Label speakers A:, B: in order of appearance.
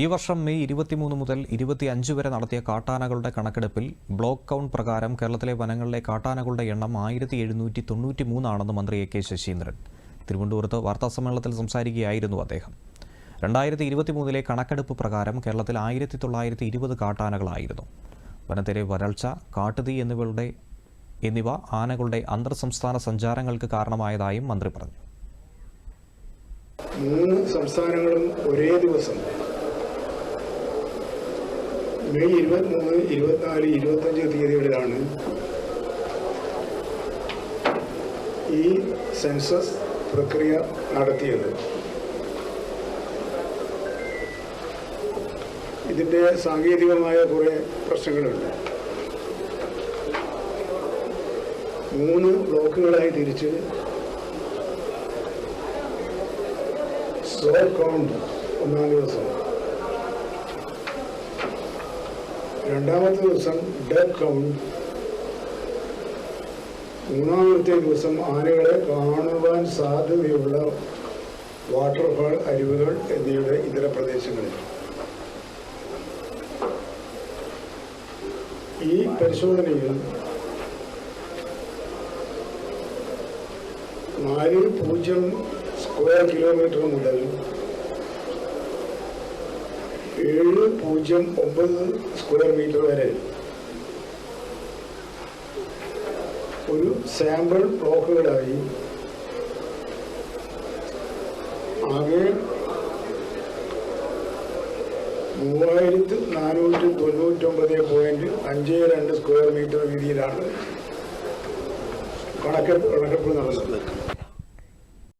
A: ഈ വർഷം മെയ് ഇരുപത്തിമൂന്ന് മുതൽ ഇരുപത്തിയഞ്ച് വരെ നടത്തിയ കാട്ടാനകളുടെ കണക്കെടുപ്പിൽ ബ്ലോക്ക് കൗണ്ട് പ്രകാരം കേരളത്തിലെ വനങ്ങളിലെ കാട്ടാനകളുടെ എണ്ണം ആയിരത്തി എഴുന്നൂറ്റി തൊണ്ണൂറ്റി മൂന്നാണെന്ന് മന്ത്രി എ കെ ശശീന്ദ്രൻ തിരുവനന്തപുരത്ത് വാർത്താസമ്മേളനത്തിൽ സംസാരിക്കുകയായിരുന്നു അദ്ദേഹം രണ്ടായിരത്തി ഇരുപത്തി മൂന്നിലെ കണക്കെടുപ്പ് പ്രകാരം കേരളത്തിൽ ആയിരത്തി തൊള്ളായിരത്തി ഇരുപത് കാട്ടാനകളായിരുന്നു വനത്തിലെ വരൾച്ച കാട്ടുതീ എന്നിവയുടെ എന്നിവ ആനകളുടെ അന്തർ സംസ്ഥാന സഞ്ചാരങ്ങൾക്ക് കാരണമായതായും മന്ത്രി പറഞ്ഞു
B: മൂന്ന് സംസ്ഥാനങ്ങളും ഒരേ ദിവസം മെയ് ഇരുപത്തി ഇരുപത്തിമൂന്ന് ഇരുപത്തിനാല് അഞ്ച് തീയതികളിലാണ് ഈ സെൻസസ് പ്രക്രിയ നടത്തിയത് ഇതിൻ്റെ സാങ്കേതികമായ കുറെ പ്രശ്നങ്ങളുണ്ട് മൂന്ന് ബ്ലോക്കുകളായി തിരിച്ച് സോൾ കൗണ്ട് ഒന്നാം ദിവസം രണ്ടാമത്തെ ദിവസം ഡെഡ് കൗണ്ട് മൂന്നാമത്തെ ദിവസം ആനകളെ കാണുവാൻ സാധ്യതയുള്ള വാട്ടർഫാൾ അരുവുകൾ എന്നിവയുടെ ഇതര പ്രദേശങ്ങളിൽ ഈ പരിശോധനയിൽ നാല് പൂജ്യം സ്ക്വയർ കിലോമീറ്റർ മുതൽ ഏഴ് പൂജ്യം ഒമ്പത് സ്ക്വയർ മീറ്റർ വരെ ഒരു സാമ്പിൾ ബ്ലോക്കുകളായി ആകെ മൂവായിരത്തി നാനൂറ്റി തൊണ്ണൂറ്റൊമ്പത് പോയിന്റ് അഞ്ച് രണ്ട് സ്ക്വയർ മീറ്റർ വീതിയിലാണ് കണക്കെടുപ്പ് കണക്കെടുപ്പ് നടന്നത്